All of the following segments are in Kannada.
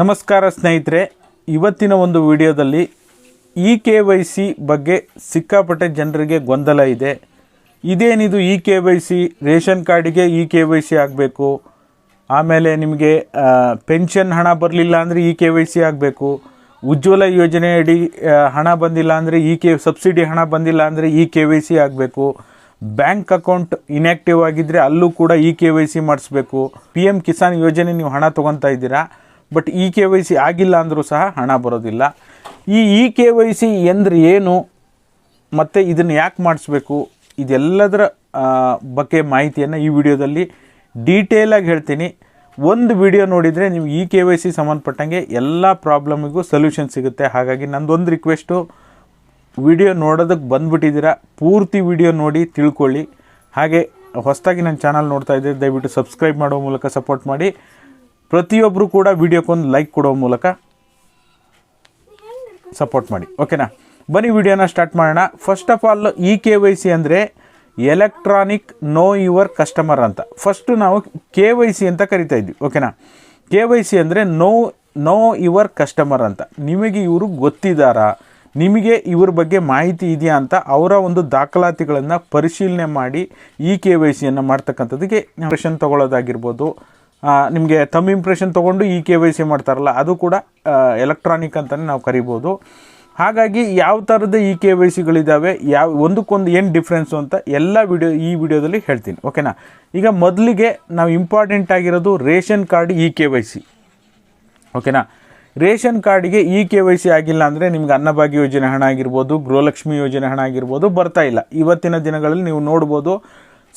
ನಮಸ್ಕಾರ ಸ್ನೇಹಿತರೆ, ಇವತ್ತಿನ ಒಂದು ವಿಡಿಯೋದಲ್ಲಿ ಇ ಕೆ ವೈ ಸಿ ಬಗ್ಗೆ ಸಿಕ್ಕಾಪಟ್ಟೆ ಜನರಿಗೆ ಗೊಂದಲ ಇದೆ. ಇದೇನಿದು E K Y C ration ಕಾರ್ಡಿಗೆ ಇ ಕೆ ವೈ ಸಿ ಆಗಬೇಕು? ಆಮೇಲೆ ನಿಮಗೆ ಪೆನ್ಷನ್ ಹಣ ಬರಲಿಲ್ಲ ಅಂದರೆ ಇ ಕೆ ವೈ ಸಿ ಆಗಬೇಕು? ಉಜ್ವಲ ಯೋಜನೆಯಡಿ ಹಣ ಬಂದಿಲ್ಲ ಅಂದರೆ ಇ ಕೆ, ಸಬ್ಸಿಡಿ ಹಣ ಬಂದಿಲ್ಲ ಅಂದರೆ ಇ ಕೆ ವೈ ಸಿ ಆಗಬೇಕು? ಬ್ಯಾಂಕ್ ಅಕೌಂಟ್ ಇನ್ಯಾಕ್ಟಿವ್ ಆಗಿದ್ದರೆ ಅಲ್ಲೂ ಕೂಡ ಇ ಕೆ ವೈ ಸಿ ಮಾಡಿಸ್ಬೇಕು? ಪಿ ಎಂ ಕಿಸಾನ್ ಯೋಜನೆ ನೀವು ಹಣ ತೊಗೊತಾ ಇದ್ದೀರಾ? But E K Y C ಆಗಿಲ್ಲ ಅಂದರೂ ಸಹ ಹಣ ಬರೋದಿಲ್ಲ. ಈ ಇ ಕೆ ವೈ ಸಿ ಎಂದ್ರೆ ಏನು, ಮತ್ತು ಇದನ್ನು ಯಾಕೆ ಮಾಡಿಸ್ಬೇಕು, ಇದೆಲ್ಲದರ ಬಗ್ಗೆ ಮಾಹಿತಿಯನ್ನು ಈ ವಿಡಿಯೋದಲ್ಲಿ ಡೀಟೇಲಾಗಿ ಹೇಳ್ತೀನಿ. ಒಂದು ವಿಡಿಯೋ ನೋಡಿದರೆ ನೀವು ಇ ಕೆ ವೈ ಸಿ ಸಂಬಂಧಪಟ್ಟಂಗೆ ಎಲ್ಲ ಪ್ರಾಬ್ಲಮಿಗೂ ಸೊಲ್ಯೂಷನ್ ಸಿಗುತ್ತೆ. ಹಾಗಾಗಿ ನಂದೊಂದು ರಿಕ್ವೆಸ್ಟು, ವಿಡಿಯೋ ನೋಡೋದಕ್ಕೆ ಬಂದುಬಿಟ್ಟಿದ್ದೀರಾ, ಪೂರ್ತಿ ವಿಡಿಯೋ ನೋಡಿ ತಿಳ್ಕೊಳ್ಳಿ. ಹಾಗೆ ಹೊಸದಾಗಿ ನನ್ನ ಚಾನಲ್ ನೋಡ್ತಾ ಇದ್ದರೆ ದಯವಿಟ್ಟು ಸಬ್ಸ್ಕ್ರೈಬ್ ಮಾಡೋ ಮೂಲಕ ಸಪೋರ್ಟ್ ಮಾಡಿ. ಪ್ರತಿಯೊಬ್ಬರು ಕೂಡ ವಿಡಿಯೋಕ್ಕೊಂದು ಲೈಕ್ ಕೊಡೋ ಮೂಲಕ ಸಪೋರ್ಟ್ ಮಾಡಿ. ಓಕೆನಾ? ಬನ್ನಿ ವಿಡಿಯೋನ ಸ್ಟಾರ್ಟ್ ಮಾಡೋಣ. First of all E K Y C ಅಂದರೆ ಎಲೆಕ್ಟ್ರಾನಿಕ್ ನೋ ಯುವರ್ ಕಸ್ಟಮರ್ ಅಂತ. ಫಸ್ಟು ನಾವು ಕೆ ವೈ ಸಿ ಅಂತ ಕರಿತಾ ಇದ್ವಿ. ಓಕೆನಾ? ಕೆ ವೈ ಸಿ ಅಂದರೆ ನೋ ನೋ ಯುವರ್ ಕಸ್ಟಮರ್ ಅಂತ. ನಿಮಗೆ ಇವರು ಗೊತ್ತಿದ್ದಾರಾ? ನಿಮಗೆ ಇವ್ರ ಬಗ್ಗೆ ಮಾಹಿತಿ ಇದೆಯಾ ಅಂತ ಅವರ ಒಂದು ದಾಖಲಾತಿಗಳನ್ನು ಪರಿಶೀಲನೆ ಮಾಡಿ ಇ ಕೆ ವೈ ಸಿಯನ್ನು ಮಾಡ್ತಕ್ಕಂಥದ್ದಕ್ಕೆ ಇಂಪ್ರೆಷನ್ ತೊಗೊಳ್ಳೋದಾಗಿರ್ಬೋದು. ನಿಮಗೆ ತಮ್ ಇಂಪ್ರೆಷನ್ ತೊಗೊಂಡು ಇ ಕೆ ವೈ ಸಿ ಮಾಡ್ತಾರಲ್ಲ, ಅದು ಕೂಡ ಎಲೆಕ್ಟ್ರಾನಿಕ್ ಅಂತಲೇ ನಾವು ಕರಿಬೋದು. ಹಾಗಾಗಿ ಯಾವ ಥರದ ಇ ಕೆ ವೈ ಸಿಗಳಿದ್ದಾವೆ ಯಾವ, ಒಂದಕ್ಕೊಂದು ಏನು ಡಿಫ್ರೆನ್ಸು ಅಂತ ಎಲ್ಲ ವಿಡಿಯೋ ಈ ವಿಡಿಯೋದಲ್ಲಿ ಹೇಳ್ತೀನಿ ಓಕೆನಾ ಈಗ ಮೊದಲಿಗೆ ನಾವು ಇಂಪಾರ್ಟೆಂಟ್ ಆಗಿರೋದು ration card E K Y C ಓಕೆನಾ ರೇಷನ್ ಕಾರ್ಡಿಗೆ ಇ ಕೆ ವೈ ಸಿ ಆಗಿಲ್ಲ ಅಂದರೆ ನಿಮ್ಗೆ ಅನ್ನಭಾಗ್ಯ ಯೋಜನೆ ಹಣ ಆಗಿರ್ಬೋದು, ಗೃಹಲಕ್ಷ್ಮಿ ಯೋಜನೆ ಹಣ ಆಗಿರ್ಬೋದು ಬರ್ತಾ ಇಲ್ಲ. ಇವತ್ತಿನ ದಿನಗಳಲ್ಲಿ ನೀವು ನೋಡ್ಬೋದು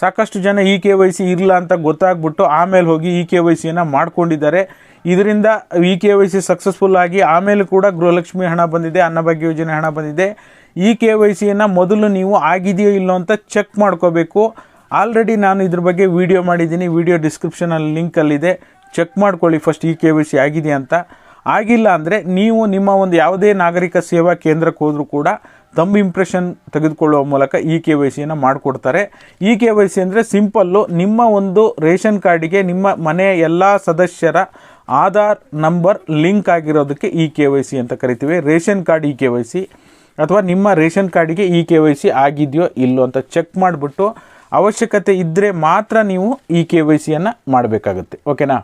ಸಾಕಷ್ಟು ಜನ ಇ ಕೆ ವೈ ಸಿ ಇರಲ್ಲ ಅಂತ ಗೊತ್ತಾಗ್ಬಿಟ್ಟು ಆಮೇಲೆ ಹೋಗಿ ಇ ಕೆ ವೈ ಸಿಯನ್ನು ಮಾಡ್ಕೊಂಡಿದ್ದಾರೆ. ಇದರಿಂದ E K Y C successful ಆಗಿ ಆಮೇಲೆ ಕೂಡ ಗೃಹಲಕ್ಷ್ಮಿ ಹಣ ಬಂದಿದೆ, ಅನ್ನಭಾಗ್ಯ ಯೋಜನೆ ಹಣ ಬಂದಿದೆ. ಇ ಕೆ ವೈ ಸಿಯನ್ನು ಮೊದಲು ನೀವು ಆಗಿದೆಯೋ ಇಲ್ಲೋ ಅಂತ ಚೆಕ್ ಮಾಡ್ಕೋಬೇಕು. ಆಲ್ರೆಡಿ ನಾನು ಇದ್ರ ಬಗ್ಗೆ ವಿಡಿಯೋ ಮಾಡಿದ್ದೀನಿ ವಿಡಿಯೋ ಡಿಸ್ಕ್ರಿಪ್ಷನಲ್ಲಿ ಲಿಂಕಲ್ಲಿದೆ ಚೆಕ್ ಮಾಡ್ಕೊಳ್ಳಿ first E K Y C ಆಗಿದೆ ಅಂತ. ಆಗಿಲ್ಲ ಅಂದರೆ ನೀವು ನಿಮ್ಮ ಒಂದು ಯಾವುದೇ ನಾಗರಿಕ ಸೇವಾ ಕೇಂದ್ರಕ್ಕೆ ಹೋದರೂ ಕೂಡ ತಮ್ಮ ಇಂಪ್ರೆಷನ್ ತೆಗೆದುಕೊಳ್ಳುವ ಮೂಲಕ ಇ ಕೆ ವೈ ಸಿಯನ್ನು ಮಾಡಿಕೊಡ್ತಾರೆ. ಇ ಕೆ ವೈ ಸಿ ಅಂದರೆ ಸಿಂಪಲ್ಲು ನಿಮ್ಮ ಒಂದು ರೇಷನ್ ಕಾರ್ಡಿಗೆ ನಿಮ್ಮ ಮನೆಯ ಎಲ್ಲ ಸದಸ್ಯರ ಆಧಾರ್ ನಂಬರ್ ಲಿಂಕ್ ಆಗಿರೋದಕ್ಕೆ ಇ ಕೆ ವೈ ಸಿ ಅಂತ ಕರಿತೀವಿ. Ration card E K Y C ಅಥವಾ ನಿಮ್ಮ ರೇಷನ್ ಕಾರ್ಡಿಗೆ ಇ ಕೆ ವೈ ಸಿ ಆಗಿದೆಯೋ ಇಲ್ಲೋ ಅಂತ ಚೆಕ್ ಮಾಡಿಬಿಟ್ಟು ಅವಶ್ಯಕತೆ ಇದ್ದರೆ ಮಾತ್ರ ನೀವು ಇ ಕೆ ವೈ ಸಿಯನ್ನು ಮಾಡಬೇಕಾಗುತ್ತೆ. ಓಕೆನಾ?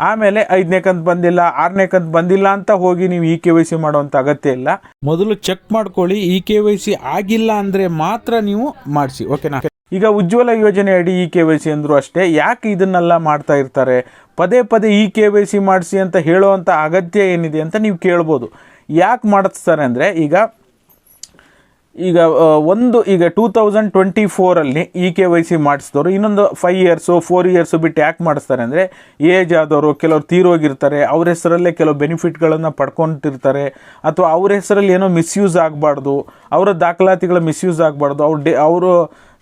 ಆಮೇಲೆ ಐದನೇ ಕಂತು ಬಂದಿಲ್ಲ ಆರನೇ ಕಂತು ಬಂದಿಲ್ಲ ಅಂತ ಹೋಗಿ ನೀವು ಇ ಕೆ ವೈ ಸಿ ಮಾಡುವಂಥ ಅಗತ್ಯ ಇಲ್ಲ. ಮೊದಲು ಚೆಕ್ ಮಾಡ್ಕೊಳ್ಳಿ ಇ ಕೆ ವೈ ಸಿ ಆಗಿಲ್ಲ ಅಂದರೆ ಮಾತ್ರ ನೀವು ಮಾಡಿಸಿ ಓಕೆನಾ? ಈಗ ಉಜ್ವಲ ಯೋಜನೆ ಅಡಿ ಇ ಕೆ ವೈ ಸಿ ಅಂದರೂ ಅಷ್ಟೇ ಯಾಕೆ ಇದನ್ನೆಲ್ಲ ಮಾಡ್ತಾ ಇರ್ತಾರೆ? ಪದೇ ಪದೇ ಇ ಕೆ ವೈ ಸಿ ಮಾಡಿಸಿ ಅಂತ ಹೇಳೋವಂಥ ಅಗತ್ಯ ಏನಿದೆ ಅಂತ ನೀವು ಕೇಳ್ಬೋದು. ಯಾಕೆ ಮಾಡಿಸ್ತಾರೆ ಅಂದರೆ ಈಗ ಈಗ ಒಂದು, ಈಗ ಟೂ ತೌಸಂಡ್ ಟ್ವೆಂಟಿ ಫೋರಲ್ಲಿ ಇ ಕೆ ವೈ ಸಿ ಮಾಡಿಸಿದವರು, ಇನ್ನೊಂದು ಫೈವ್ ಇಯರ್ಸು ಫೋರ್ ಇಯರ್ಸು ಬಿಟ್ಟು ಯಾಕೆ ಮಾಡಿಸ್ತಾರೆ ಅಂದರೆ ಏಜ್ ಆದವರು, ಕೆಲವರು ತೀರೋಗಿರ್ತಾರೆ, ಅವ್ರ ಹೆಸರಲ್ಲೇ ಕೆಲವು ಬೆನಿಫಿಟ್ಗಳನ್ನು ಪಡ್ಕೊತಿರ್ತಾರೆ, ಅಥವಾ ಅವ್ರ ಹೆಸರಲ್ಲಿ ಏನೋ ಮಿಸ್ಯೂಸ್ ಆಗಬಾರ್ದು, ಅವರ ದಾಖಲಾತಿಗಳು ಮಿಸ್ಯೂಸ್ ಆಗಬಾರ್ದು, ಅವ್ರು ಡೆ, ಅವರು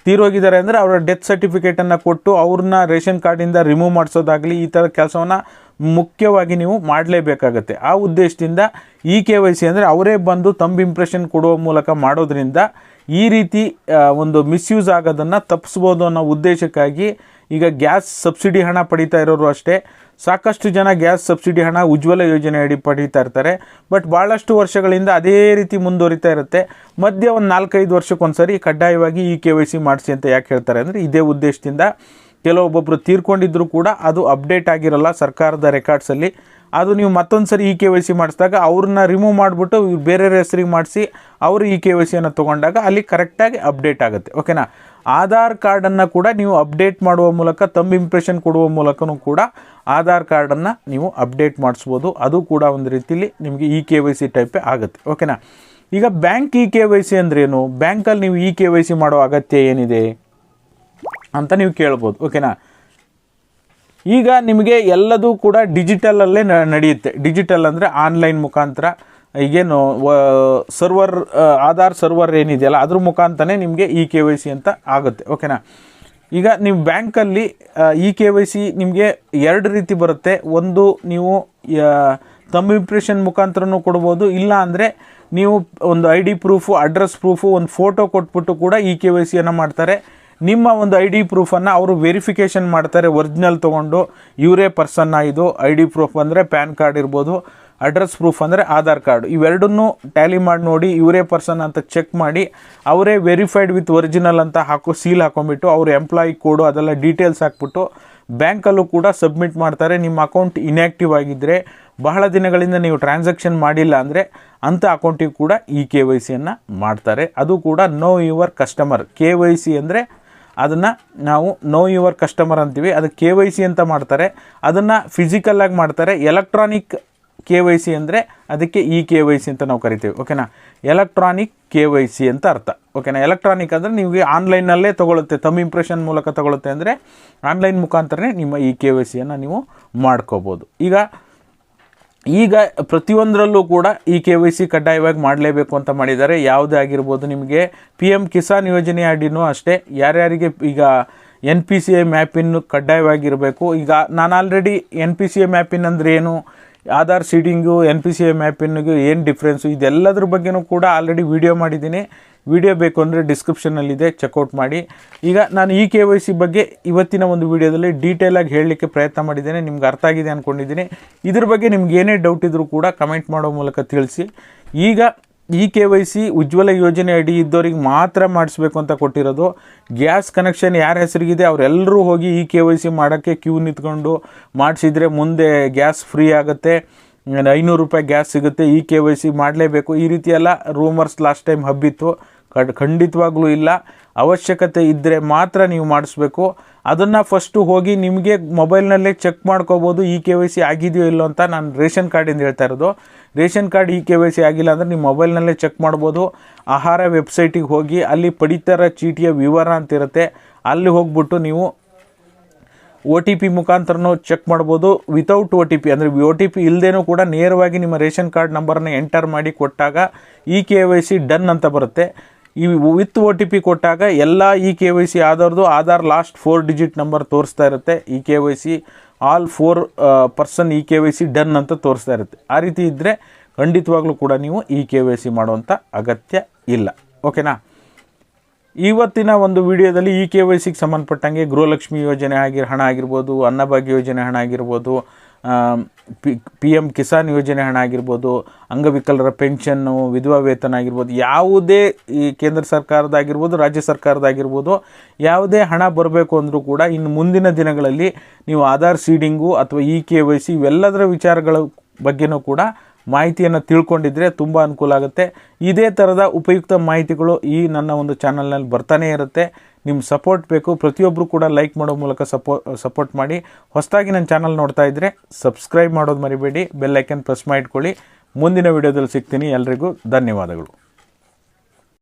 ತೀರೋಗಿದ್ದಾರೆ ಅಂದರೆ, ಅವರ ಡೆತ್ ಸರ್ಟಿಫಿಕೇಟನ್ನು ಕೊಟ್ಟು ಅವ್ರನ್ನ ರೇಷನ್ ಕಾರ್ಡಿಂದ ರಿಮೂವ್ ಮಾಡಿಸೋದಾಗಲಿ ಈ ಥರ ಕೆಲಸವನ್ನು ಮುಖ್ಯವಾಗಿ ನೀವು ಮಾಡಲೇಬೇಕಾಗತ್ತೆ. ಆ ಉದ್ದೇಶದಿಂದ ಈ ಕೆ ವೈ ಸಿ ಅಂದರೆ ಅವರೇ ಬಂದು ತಮ್ಮ ಇಂಪ್ರೆಷನ್ ಕೊಡುವ ಮೂಲಕ ಮಾಡೋದ್ರಿಂದ ಈ ರೀತಿ ಒಂದು ಮಿಸ್ಯೂಸ್ ಆಗೋದನ್ನು ತಪ್ಪಿಸ್ಬೋದು ಅನ್ನೋ ಉದ್ದೇಶಕ್ಕಾಗಿ ಈಗ ಗ್ಯಾಸ್ ಸಬ್ಸಿಡಿ ಹಣ ಪಡಿತಾ ಇರೋರು ಅಷ್ಟೇ. ಸಾಕಷ್ಟು ಜನ ಗ್ಯಾಸ್ ಸಬ್ಸಿಡಿ ಹಣ ಉಜ್ವಲ ಯೋಜನೆ ಅಡಿ ಪಡೀತಾ ಇರ್ತಾರೆ. ಬಟ್ ಭಾಳಷ್ಟು ವರ್ಷಗಳಿಂದ ಅದೇ ರೀತಿ ಮುಂದುವರಿತಾ ಇರುತ್ತೆ. ಮಧ್ಯೆ ಒಂದು ನಾಲ್ಕೈದು ವರ್ಷಕ್ಕೊಂದ್ಸರಿ ಕಡ್ಡಾಯವಾಗಿ ಈ ಕೆ ವೈ ಸಿ ಮಾಡಿಸಿ ಅಂತ ಯಾಕೆ ಹೇಳ್ತಾರೆ ಅಂದರೆ ಇದೇ ಉದ್ದೇಶದಿಂದ ಕೆಲವೊಬ್ಬೊಬ್ಬರು ತೀರ್ಕೊಂಡಿದ್ರು ಕೂಡ ಅದು ಅಪ್ಡೇಟ್ ಆಗಿರಲ್ಲ ಸರ್ಕಾರದ ರೆಕಾರ್ಡ್ಸಲ್ಲಿ ಅದು ನೀವು ಮತ್ತೊಂದು ಸರಿ ಇ ಕೆ ವೈ ಸಿ ಮಾಡಿಸಿದಾಗ ಅವ್ರನ್ನ ರಿಮೂವ್ ಮಾಡಿಬಿಟ್ಟು ಬೇರೆ ಹೆಸರಿಗೆ ಮಾಡಿಸಿ ಅವರು ಇ ಕೆ ವೈ ಸಿಯನ್ನು ತೊಗೊಂಡಾಗ ಅಲ್ಲಿ ಕರೆಕ್ಟಾಗಿ ಅಪ್ಡೇಟ್ ಆಗುತ್ತೆ. ಓಕೆನಾ ಆಧಾರ್ ಕಾರ್ಡನ್ನು ಕೂಡ ನೀವು ಅಪ್ಡೇಟ್ ಮಾಡುವ ಮೂಲಕ ತಮ್ಮ ಇಂಪ್ರೆಷನ್ ಕೊಡುವ ಮೂಲಕನೂ ಕೂಡ ಆಧಾರ್ ಕಾರ್ಡನ್ನು ನೀವು ಅಪ್ಡೇಟ್ ಮಾಡಿಸ್ಬೋದು. ಅದು ಕೂಡ ಒಂದು ರೀತಿಯಲ್ಲಿ ನಿಮಗೆ ಇ ಕೆ ವೈ ಸಿ ಟೈಪೇ ಆಗುತ್ತೆ. ಓಕೆನಾ ಈಗ bank E K Y C ಅಂದ್ರೇನು ಬ್ಯಾಂಕಲ್ಲಿ ನೀವು ಇ ಕೆ ವೈ ಸಿ ಮಾಡೋ ಅಗತ್ಯ ಏನಿದೆ? ಅಂತ ನೀವು ಕೇಳ್ಬೋದು. ಓಕೆನಾ ಈಗ ನಿಮಗೆ ಎಲ್ಲದೂ ಕೂಡ ಡಿಜಿಟಲಲ್ಲೇ ನಡೆಯುತ್ತೆ. ಡಿಜಿಟಲ್ ಅಂದರೆ ಆನ್ಲೈನ್ ಮುಖಾಂತರ ಈಗೇನು ಸರ್ವರ್ ಆಧಾರ್ ಸರ್ವರ್ ಏನಿದೆಯಲ್ಲ ಅದ್ರ ಮುಖಾಂತರನೇ ನಿಮಗೆ ಇ ಕೆ ವೈ ಸಿ ಅಂತ ಆಗುತ್ತೆ. ಓಕೆನಾ ಈಗ ನೀವು ಬ್ಯಾಂಕಲ್ಲಿ ಇ ಕೆ ವೈ ಸಿ ನಿಮಗೆ ಎರಡು ರೀತಿ ಬರುತ್ತೆ. ಒಂದು ನೀವು ತಮ್ಮ ಇಂಪ್ರೆಷನ್ ಮುಖಾಂತರನೂ ಕೊಡ್ಬೋದು. ಇಲ್ಲ ಅಂದರೆ ನೀವು ಒಂದು I D proof address proof ಒಂದು ಫೋಟೋ ಕೊಟ್ಬಿಟ್ಟು ಕೂಡ ಇ ಕೆ ವೈ ಸಿಯನ್ನು ಮಾಡ್ತಾರೆ. ನಿಮ್ಮ ಒಂದು ಐ ಡಿ ಪ್ರೂಫನ್ನು ಅವರು ವೆರಿಫಿಕೇಷನ್ ಮಾಡ್ತಾರೆ ಒರಿಜಿನಲ್ ತೊಗೊಂಡು, ಇವರೇ ಪರ್ಸನ್ನ ಇದು ಐ ಡಿ ಪ್ರೂಫ್ ಅಂದರೆ ಪ್ಯಾನ್ ಕಾರ್ಡ್ ಇರ್ಬೋದು ಅಡ್ರೆಸ್ ಪ್ರೂಫ್ ಅಂದರೆ ಆಧಾರ್ ಕಾರ್ಡ್ ಇವೆರಡನ್ನೂ ಟ್ಯಾಲಿ ಮಾಡಿ ನೋಡಿ, ಇವರೇ ಪರ್ಸನ್ ಅಂತ ಚೆಕ್ ಮಾಡಿ, ಅವರೇ ವೆರಿಫೈಡ್ ವಿತ್ ಒರಿಜಿನಲ್ ಅಂತ ಹಾಕೋ ಸೀಲ್ ಹಾಕೊಂಡ್ಬಿಟ್ಟು, ಅವ್ರ ಎಂಪ್ಲಾಯಿ ಕೋಡು ಅದೆಲ್ಲ ಡೀಟೇಲ್ಸ್ ಹಾಕ್ಬಿಟ್ಟು ಬ್ಯಾಂಕಲ್ಲೂ ಕೂಡ ಸಬ್ಮಿಟ್ ಮಾಡ್ತಾರೆ. ನಿಮ್ಮ ಅಕೌಂಟ್ ಇನ್ಯಾಕ್ಟಿವ್ ಆಗಿದ್ದರೆ ಬಹಳ ದಿನಗಳಿಂದ ನೀವು ಟ್ರಾನ್ಸಾಕ್ಷನ್ ಮಾಡಿಲ್ಲ ಅಂದರೆ ಅಂಥ ಅಕೌಂಟಿಗೆ ಕೂಡ ಈ ಕೆ ವೈ ಸಿಯನ್ನು ಮಾಡ್ತಾರೆ. ಅದು ಕೂಡ know your customer K Y C ಅಂದರೆ ಅದನ್ನು ನಾವು ನೋ ಯುವರ್ ಕಸ್ಟಮರ್ ಅಂತೀವಿ. ಅದು ಕೆ ವೈ ಸಿ ಅಂತ ಮಾಡ್ತಾರೆ. ಅದನ್ನು ಫಿಸಿಕಲ್ಲಾಗಿ ಮಾಡ್ತಾರೆ. ಎಲೆಕ್ಟ್ರಾನಿಕ್ ಕೆ ವೈ ಸಿ ಅಂದರೆ ಅದಕ್ಕೆ ಇ ಕೆ ವೈ ಸಿ ಅಂತ ನಾವು ಕರಿತೀವಿ. ಓಕೆನಾ ಎಲೆಕ್ಟ್ರಾನಿಕ್ ಕೆ ವೈ ಸಿ ಅಂತ ಅರ್ಥ. ಓಕೆನಾ ಎಲೆಕ್ಟ್ರಾನಿಕ್ ಅಂದರೆ ನಿಮಗೆ ಆನ್ಲೈನಲ್ಲೇ ತೊಗೊಳುತ್ತೆ. ತಮ್ಮ ಇಂಪ್ರೆಷನ್ ಮೂಲಕ ತೊಗೊಳುತ್ತೆ ಅಂದರೆ ಆನ್ಲೈನ್ ಮುಖಾಂತರನೇ ನಿಮ್ಮ ಇ ಕೆ ವೈ ಸಿಯನ್ನು ನೀವು ಮಾಡ್ಕೋಬೋದು. ಈಗ ಈಗ ಪ್ರತಿಯೊಂದರಲ್ಲೂ ಕೂಡ ಈ ಕೆ ವೈ ಸಿ ಕಡ್ಡಾಯವಾಗಿ ಮಾಡಲೇಬೇಕು ಅಂತ ಮಾಡಿದ್ದಾರೆ. ಯಾವುದೇ ಆಗಿರ್ಬೋದು ನಿಮಗೆ ಪಿ ಎಂ ಕಿಸಾನ್ ಯೋಜನೆ ಅಡಿನೂ ಅಷ್ಟೇ. ಯಾರ್ಯಾರಿಗೆ ಈಗ N P C A mapping ಕಡ್ಡಾಯವಾಗಿರಬೇಕು. ಈಗ ನಾನು already N P C A mapping ಅಂದರೆ ಏನು? Aadhaar seeding N P C A ಮ್ಯಾಪಿನ್ಗೂ ಏನು ಡಿಫ್ರೆನ್ಸು ಇದೆಲ್ಲದ್ರ ಬಗ್ಗೆನೂ ಕೂಡ ಆಲ್ರೆಡಿ ವಿಡಿಯೋ ಮಾಡಿದ್ದೀನಿ. ವಿಡಿಯೋ ಬೇಕು ಅಂದರೆ ಡಿಸ್ಕ್ರಿಪ್ಷನಲ್ಲಿದೆ ಚೆಕ್ಔಟ್ ಮಾಡಿ. ಈಗ ನಾನು ಈ ಕೆ ವೈ ಸಿ ಬಗ್ಗೆ ಇವತ್ತಿನ ಒಂದು ವಿಡಿಯೋದಲ್ಲಿ ಡೀಟೇಲಾಗಿ ಹೇಳಲಿಕ್ಕೆ ಪ್ರಯತ್ನ ಮಾಡಿದ್ದೇನೆ, ನಿಮ್ಗೆ ಅರ್ಥ ಆಗಿದೆ ಅಂದ್ಕೊಂಡಿದ್ದೀನಿ ಇದ್ರ ಬಗ್ಗೆ ನಿಮ್ಗೆ ಏನೇ ಡೌಟ್ ಇದ್ದರೂ ಕೂಡ ಕಮೆಂಟ್ ಮಾಡೋ ಮೂಲಕ ತಿಳಿಸಿ. ಈಗ E K Y C Ujjwala ಯೋಜನೆ ಅಡಿ ಇದ್ದವ್ರಿಗೆ ಮಾತ್ರ ಮಾಡಿಸ್ಬೇಕು ಅಂತ ಕೊಟ್ಟಿರೋದು. ಗ್ಯಾಸ್ ಕನೆಕ್ಷನ್ ಯಾರ ಹೆಸರಿಗಿದೆ ಅವರೆಲ್ಲರೂ ಹೋಗಿ ಇ ಕೆ ವೈ ಸಿ ಮಾಡೋಕ್ಕೆ ಕ್ಯೂ ನಿಂತ್ಕೊಂಡು ಮಾಡಿಸಿದರೆ ಮುಂದೆ ಗ್ಯಾಸ್ ಫ್ರೀ ಆಗುತ್ತೆ. ಐನೂರು ರೂಪಾಯಿ ಗ್ಯಾಸ್ ಸಿಗುತ್ತೆ ಇ ಕೆ ವೈ ಸಿ ಮಾಡಲೇಬೇಕು. ಈ ರೀತಿ ಎಲ್ಲ ರೂಮರ್ಸ್ ಲಾಸ್ಟ್ ಟೈಮ್ ಹಬ್ಬಿತ್ತು. ಖಂಡಿತವಾಗ್ಲೂ ಇಲ್ಲ. ಅವಶ್ಯಕತೆ ಇದ್ದರೆ ಮಾತ್ರ ನೀವು ಮಾಡಿಸ್ಬೇಕು. ಅದನ್ನು ಫಸ್ಟು ಹೋಗಿ ನಿಮಗೆ ಮೊಬೈಲ್ನಲ್ಲೇ ಚೆಕ್ ಮಾಡ್ಕೋಬೋದು ಇ ಕೆ ವೈ ಸಿ ಆಗಿದೆಯೋ ಇಲ್ಲೋ ಅಂತ ನಾನು ರೇಷನ್ ಕಾರ್ಡಿಂದ ಹೇಳ್ತಾ ಇರೋದು. Ration card E K Y C ಆಗಿಲ್ಲ ಅಂದರೆ ನಿಮ್ಮ ಮೊಬೈಲ್ನಲ್ಲೇ ಚೆಕ್ ಮಾಡ್ಬೋದು. ಆಹಾರ ವೆಬ್ಸೈಟಿಗೆ ಹೋಗಿ ಅಲ್ಲಿ ಪಡಿತರ ಚೀಟಿಯ ವಿವರ ಅಂತಿರುತ್ತೆ ಅಲ್ಲಿ ಹೋಗ್ಬಿಟ್ಟು ನೀವು ಒ ಟಿ ಪಿ ಮುಖಾಂತರನೂ ಚೆಕ್ ಮಾಡ್ಬೋದು. ವಿತೌಟ್ ಒ ಟಿ ಪಿ ಅಂದರೆ ಒ ಟಿ ಪಿ ಇಲ್ಲದೇನೂ ಕೂಡ ನೇರವಾಗಿ ನಿಮ್ಮ ರೇಷನ್ ಕಾರ್ಡ್ ನಂಬರನ್ನು ಎಂಟರ್ ಮಾಡಿ ಕೊಟ್ಟಾಗ E K Y C done ಅಂತ ಬರುತ್ತೆ. ಈ ವಿತ್ ಒ ಟಿ ಪಿ ಕೊಟ್ಟಾಗ ಎಲ್ಲ E K Y C ಆಧಾರ್ದು Aadhaar last four digit number ತೋರಿಸ್ತಾ ಇರುತ್ತೆ. E K Y C all four person E K Y C done ಅಂತ ತೋರಿಸ್ತಾ ಇರುತ್ತೆ. ಆ ರೀತಿ ಇದ್ದರೆ ಖಂಡಿತವಾಗ್ಲೂ ಕೂಡ ನೀವು ಇ ಕೆ ವೈ ಸಿ ಮಾಡುವಂಥ ಅಗತ್ಯ ಇಲ್ಲ. ಓಕೆನಾ ಇವತ್ತಿನ ಒಂದು ವಿಡಿಯೋದಲ್ಲಿ ಇ ಕೆ ವೈ ಸಿಗೆ ಸಂಬಂಧಪಟ್ಟಂಗೆ ಗೃಹಲಕ್ಷ್ಮಿ ಯೋಜನೆ ಆಗಿರೋ, ಹಣ ಆಗಿರ್ಬೋದು, ಅನ್ನಭಾಗ್ಯ ಯೋಜನೆ ಹಣ ಆಗಿರ್ಬೋದು ಪಿ ಪಿ ಕಿಸಾನ್ ಯೋಜನೆ ಹಣ ಆಗಿರ್ಬೋದು, ಅಂಗವಿಕಲರ ಪೆನ್ಷನ್ನು, ವಿಧವಾ ವೇತನ ಆಗಿರ್ಬೋದು, ಯಾವುದೇ ಈ ಕೇಂದ್ರ ಸರ್ಕಾರದಾಗಿರ್ಬೋದು ರಾಜ್ಯ ಸರ್ಕಾರದಾಗಿರ್ಬೋದು ಯಾವುದೇ ಹಣ ಬರಬೇಕು ಅಂದರೂ ಕೂಡ ಇನ್ನು ಮುಂದಿನ ದಿನಗಳಲ್ಲಿ ನೀವು ಆಧಾರ್ ಸೀಡಿಂಗು ಅಥವಾ ಇ ಕೆ ವೈ ಸಿ ಇವೆಲ್ಲದರ ವಿಚಾರಗಳ ಬಗ್ಗೆನೂ ಕೂಡ ಮಾಹಿತಿಯನ್ನು ತಿಳ್ಕೊಂಡಿದ್ರೆ ತುಂಬ ಅನುಕೂಲ ಆಗುತ್ತೆ. ಇದೇ ಥರದ ಉಪಯುಕ್ತ ಮಾಹಿತಿಗಳು ಈ ನನ್ನ ಒಂದು ಚಾನಲ್ನಲ್ಲಿ ಬರ್ತಾನೆ ಇರುತ್ತೆ. ನಿಮ್ಮ ಸಪೋರ್ಟ್ ಬೇಕು. ಪ್ರತಿಯೊಬ್ಬರು ಕೂಡ ಲೈಕ್ ಮಾಡೋ ಮೂಲಕ ಸಪೋ, ಸಪೋರ್ಟ್ ಮಾಡಿ. ಹೊಸದಾಗಿ ನನ್ನ ಚಾನಲ್ ನೋಡ್ತಾ ಇದ್ದರೆ ಸಬ್ಸ್ಕ್ರೈಬ್ ಮಾಡೋದು ಮರಿಬೇಡಿ. ಬೆಲ್ ಐಕನ್ ಪ್ರೆಸ್ ಮಾಡಿಟ್ಕೊಳ್ಳಿ. ಮುಂದಿನ ವಿಡಿಯೋದಲ್ಲಿ ಸಿಗ್ತೀನಿ ಎಲ್ರಿಗೂ ಧನ್ಯವಾದಗಳು.